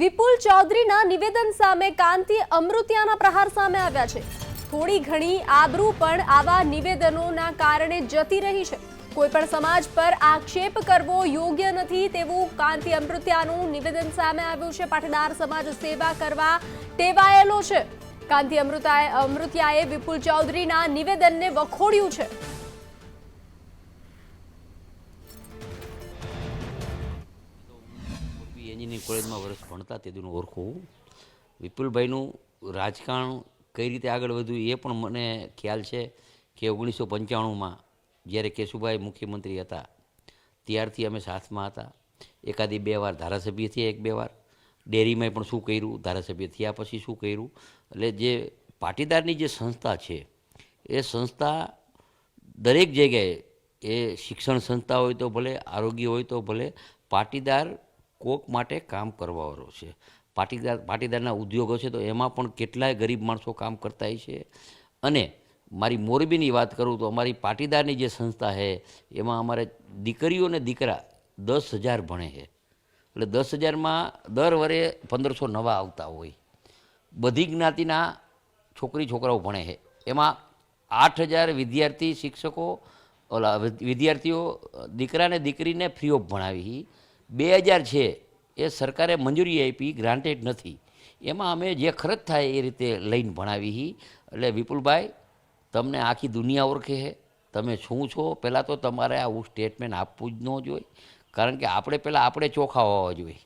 વિપુલ ચૌધરીના નિવેદન સામે કાંતિ અમૃતિયાના પ્રહાર સામે આવ્યા છે. થોડી ઘણી આબરૂ પણ આવા નિવેદનોના કારણે જતી રહી છે. કોઈ પણ સમાજ પર આક્ષેપ કરવો યોગ્ય નથી તેવું કાંતિ અમૃતિયાનું નિવેદન સામે આવ્યું છે. પાટીદાર સમાજ સેવા કરવા ટેવાયેલો છે. કાંતિ અમૃતાએ અમૃતિયાએ વિપુલ ચૌધરીના નિવેદનને વખોડ્યું છે. એન્જિનિયરિંગ કોલેજમાં વર્ષ ભણતા તે દીનું ઓળખું. વિપુલભાઈનું રાજકારણ કઈ રીતે આગળ વધ્યું એ પણ મને ખ્યાલ છે કે ઓગણીસો પંચાણુંમાં જ્યારે કેશુભાઈ મુખ્યમંત્રી હતા, ત્યારથી અમે સાથમાં હતા. એકાદી બે વાર ધારાસભ્ય થયા, એક બે વાર. ડેરીમાં પણ શું કર્યું? ધારાસભ્ય થયા પછી શું કર્યું? એટલે જે પાટીદારની જે સંસ્થા છે, એ સંસ્થા દરેક જગ્યાએ, એ શિક્ષણ સંસ્થા હોય તો ભલે, આરોગ્ય હોય તો ભલે, પાટીદાર કોક માટે કામ કરવાવાળો છે. પાટીદાર, પાટીદારના ઉદ્યોગો છે તો એમાં પણ કેટલાય ગરીબ માણસો કામ કરતા છે. અને મારી મોરબીની વાત કરું તો અમારી પાટીદારની જે સંસ્થા છે, એમાં અમારે દીકરીઓ અને દીકરા દસ હજાર ભણે છે. એટલે દસ હજારમાં દર વરે પંદરસો નવા આવતા હોય. બધી જ્ઞાતિના છોકરી, છોકરાઓ ભણે છે. એમાં આઠ હજાર વિદ્યાર્થી શિક્ષકો, ઓલા વિદ- વિદ્યાર્થીઓ દીકરાને દીકરીને ફ્રી ઓફ ભણાવી. બે હજાર છે, એ સરકારે મંજૂરી આપી ગ્રાન્ટેડ નથી. એમાં અમે જે ખર્ચ થાય એ રીતે લઈને ભણાવી એટલે વિપુલભાઈ, તમને આખી દુનિયા ઓળખે છે તમે શું છો? પહેલાં તો તમારે આવું સ્ટેટમેન્ટ આપવું જ ન જોઈએ. કારણ કે આપણે પહેલાં આપણે ચોખા હોવા જોઈએ.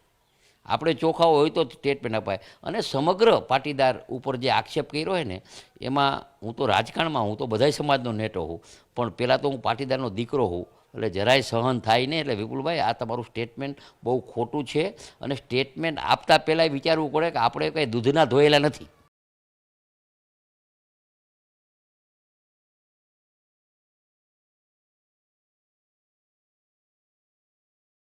આપણે ચોખા હોય તો સ્ટેટમેન્ટ અપાય. અને સમગ્ર પાટીદાર ઉપર જે આક્ષેપ કર્યો હોય ને, એમાં હું તો રાજકારણમાં હું તો બધાય સમાજનો નેટો હોઉં. પણ પહેલાં તો હું પાટીદારનો દીકરો હોઉં. એટલે જરાય સહન થાય નહીં. એટલે વિપુલભાઈ, આ તમારું સ્ટેટમેન્ટ બહુ ખોટું છે. અને સ્ટેટમેન્ટ આપતા પહેલાં વિચારવું પડે કે આપણે કંઈ દૂધના ધોયેલા નથી.